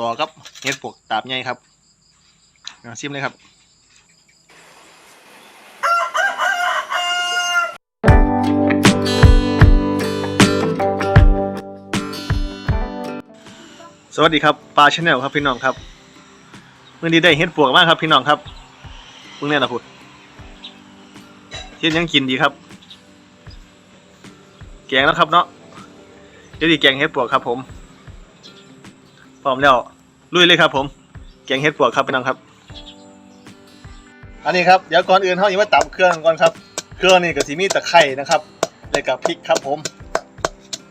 รอครับเฮ็ดปวกตาบใหญ่ครับอะซิมเลยครับสวัสดีครับปลาชาแนลครับพี่น้องครับเมื่อนี้ได้เฮ็ดปวกมากครับพี่น้องครับเพิ่งเนี่ยนะพุดเฮ็ดยังกินดีครับ แกงแล้วครับเนาะเดี๋ยวดีแกงเฮ็ดปวกครับผม พร้อมแล้วลุยเลยครับ ผมแกงเฮ็ดปวกครับพี่น้องครับ อันนี้ครับเดี๋ยวก่อนอื่นเฮาอย่ามาตำเครื่องก่อนครับ เครื่องนี่ก็สิมีตะไคร้นะครับแล้วก็พริกครับผม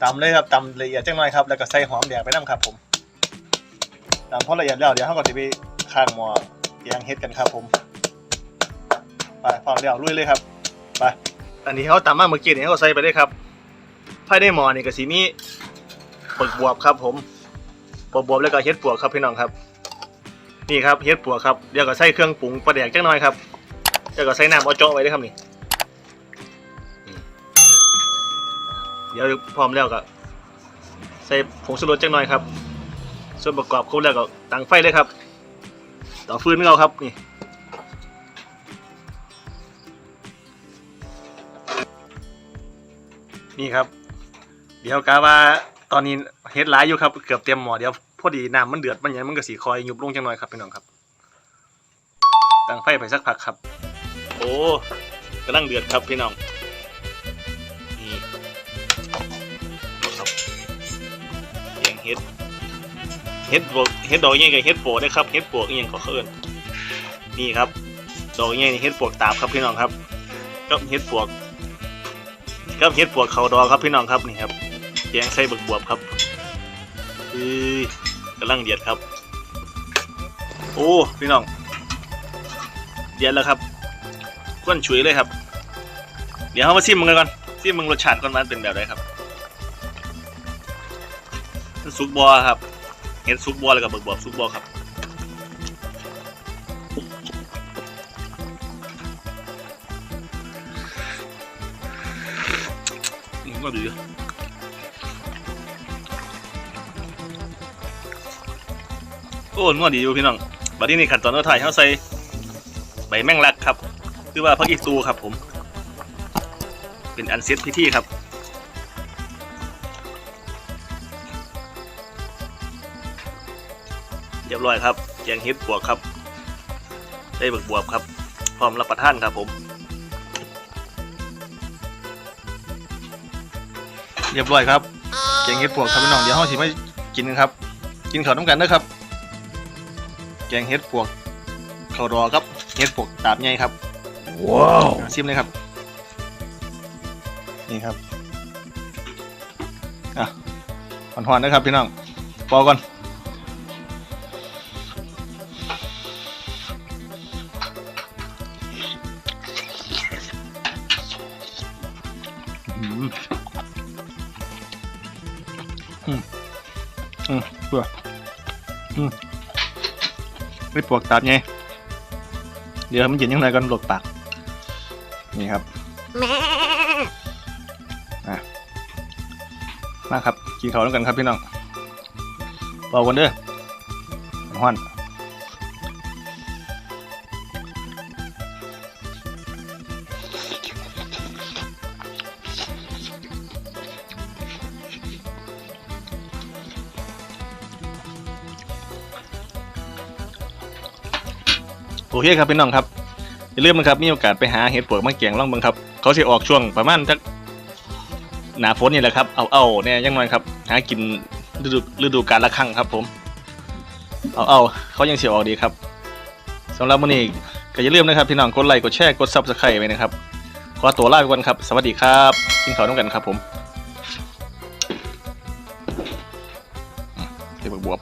ตำเลยครับตำละเอียดจังหน่อยครับแล้วก็ใส่หอมแดงไปนํครับ ผมตามพอละเอียดแล้วเดี๋ยวเขาก็จะไปข้างหม้อแกงเฮ็ดกันครับ ผมไปพร้อมแล้วลุยเลยครับไปอันนี้เขาตามาเมื่อกี้นี่เขาใส่ไปเลยครับภายในหม้อนี่ก็สิมีปึกบวบครับผม บวบแล้วก็เฮ็ดปวกครับพี่น้องครับ นี่ครับเฮ็ดปวกครับเดี๋ยวก็ใส่เครื่องปรุงปลาแดกจังหน่อยครับเดี๋ยวก็ใส่น้ำเอาเจาะไว้ด้วยครับนี่นี่เดี๋ยวพร้อมแล้วก็ใส่ผงชูรสจังหน่อยครับ ส่วนประกอบครบแล้วก็ตั้งไฟเลยครับ ต่อฟืนเราครับนี่นี่ครับ เดี๋ยวกาว่า ตอนนี้เฮ็ดหลายอยู่ครับเกือบเต็มหม้อเดี๋ยวพอดีน้ำมันเดือดมันยังมันก็สีคอยยุบลงจังหน่อยครับพี่น้องครับตั้งไฟไปสักพักครับ โอ้กำลังเดือดครับพี่น้องนี่ครับเสียงเฮ็ดเฮ็ดบวกเฮ็ดดอกใหญ่กับเฮ็ดโปวกนะครับเฮ็ดปวกอีหยังก็เคินนี่ครับดอกใหญ่เฮ็ดปวกตาบครับพี่น้องครับก็เฮ็ดปวกก็เฮ็ดปวกเขาดอกครับพี่น้องครับนี่ครับ แกงใส่บักบวบครับเอ้ยกำลังเดือดครับ โอ้พี่น้องเดือดแล้วครับก้นฉุยเลยครับ เดี๋ยวเรามาซิมมันกันก่อนซิมมันรสชาติก่อนมันเป็นแบบไรครับมันสุกบอครับ เห็ดซุปบัวแล้วก็เบิกบวบซุปบัวครับก็ดี โอ้นวดีอยู่พี่น้องบัดนี้นี่ขั้นตอนสุดท้ายเขาใส่ใบแมงลักครับคือว่าพักอีตูครับผม เป็นอันเซตพิธีครับเรียบร้อยครับแกงเห็ดบวกครับ ได้บิกบวบครับ พร้อมรับประทานครับผม เรียบร้อยครับแกงเห็ดบวกครับพี่น้องเดี๋ยวห้องสิมากินกันครับ กินข้าวน้ำกันนะครับ งเห็ดบวกข้าวรอครับเห็ดบวกตาบใหญ่ครับว้าวชิมเลยครับ นี่ครับอะหอนๆนะครับพี่น้องปอก่อนอืมอืมอืมเพื่ออืม ไม่ปวกตัดไง เดี๋ยวมันเย็นยังไงกันหลดปาก นี่ครับอะมาครับกินข้าวแล้วกันครับพี่น้องเบากันเด้อฮ้อน โอเคครับพี่น้องครับอย่าลืมนะครับมีโอกาสไปหาเห็ดปวกมาแกงล่องบังครับ เขาจะออกช่วงประมาณสักหนาฝนนี่แหละครับเอาเอาเนี่ยยังไงครับ หากินฤดูฤดูกาลละครั้งครับ ผม เอาเอาเขายังเสียออกดีครับสำหรับวันนี้ก็อย่าลืมนะครับพี่น้องกดไลค์กดแชร์กดซับสไครต์ไว้นะครับขอตัวลาไปก่อนครับ สวัสดีครับกินข้าวด้วยกันครับผมเดี๋ยวบวบ